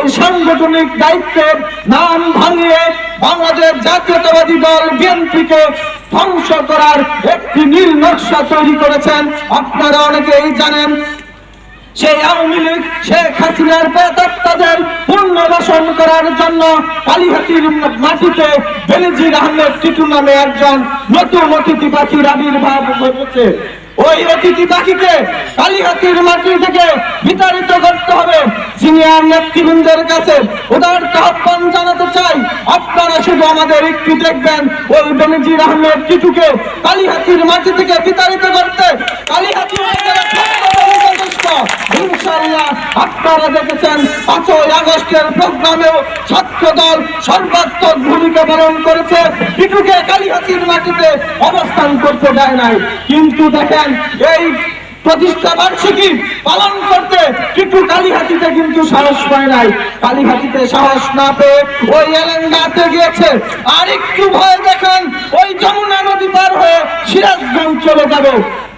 ওই সাংগঠনিক দায়িত্বের নাম ভাঙিয়ে বাংলাদেশ জাতীয়তাবাদী দল বিএনপিকে ধ্বংস করার একটি নীল নকশা তৈরি করেছেন। আপনারা অনেকেই জানেন, সেই আওয়ামী লীগ, শেখ হাসিনার বেতত্তাদের পুনর্বাসন করার জন্য কালীহাতির মাটিতে বেনজির আহমেদ টিটু নামে একজন নতুন অতিথি পাখির আবির্ভাব ঘটেছে ওই অতিথি পাখিকে কালীহাতির মাটি থেকে বিতাড়িত করতে হবে। সিনিয়র নেতৃবৃন্দের কাছে উদার আহ্বান জানাতে চাই। আপনারা শুধু আমাদের একটু দেখবেন ওই বেনজির আহমেদ টিটুকে কালীহাতির মাটি থেকে বিতাড়িত করতে। কালীহাতির পাঁচই আগস্টের প্রোগ্রামেও ভূমিকা পালন কালীহাতির মাটিতে অবস্থান করতে দেয় নাই। কিন্তু দেখেন, এই প্রতিষ্ঠা বার্ষিকী পালন করতে কিন্তু কালীহাতিতে কিন্তু সাহস পায় নাই। কালীহাতিতে সাহস না পেয়ে ওই এলেঙ্গাতে গিয়েছে। আর একটু ভয় দেখান, ওই যমুনা নদী পার হয়ে সিরাজগঞ্জ চলে যাবে।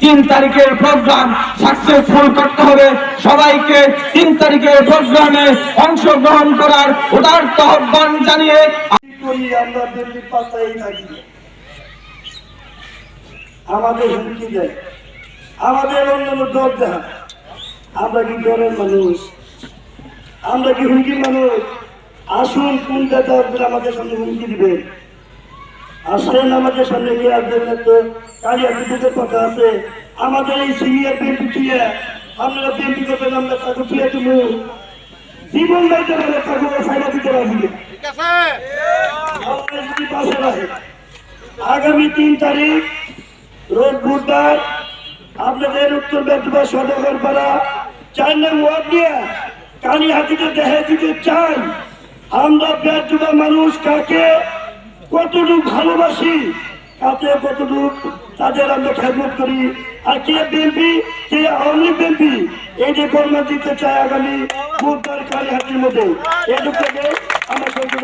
তিন তারিখের প্রোগ্রাম সাকসেসফুল করতে হবে। সবাইকে তিন তারিখের প্রোগ্রামে অংশগ্রহণ করার উদার্ত আহ্বান জানিয়ে আমাদের হুমকি দেয়। আমাদের অন্যান্য দর আমরা কি মানুষ? আমরা কি হুমকি মানুষ? আসুন কোন নেতা আমাদের সামনে হুমকি দিবেন? আসেন আমাদের সামনে নিয়ে আসবেন না তো কালিয়া বিদ্যুতের কথা আছে। আমাদের এই সিনিয়র বিএনপি চুয়ে আপনারা বিএনপি করবেন আমরা তাকে চুয়ে তুমি জীবন দায়িত্ব তাকে সাইডা দিতে রাখেন। আগামী তিন তারিখ রোজ বুধবার আপনাদের উত্তর বেদবা সদর পাড়া চার নং ওয়ার্ড নিয়ে কালীহাতিতে দেখে দিতে চাই। আমরা বেদবা মানুষ কাকে? কতটুকু ভালোবাসি কাকে কতটুকু তাদের আমরা খেদমত করি। আর কে বিএনপি কে আওয়ামী বিএনপি এই যে কর্ম দিতে চাই আগামী বুধবার কালীহাটির মধ্যে। এটুকু আমরা সঙ্গে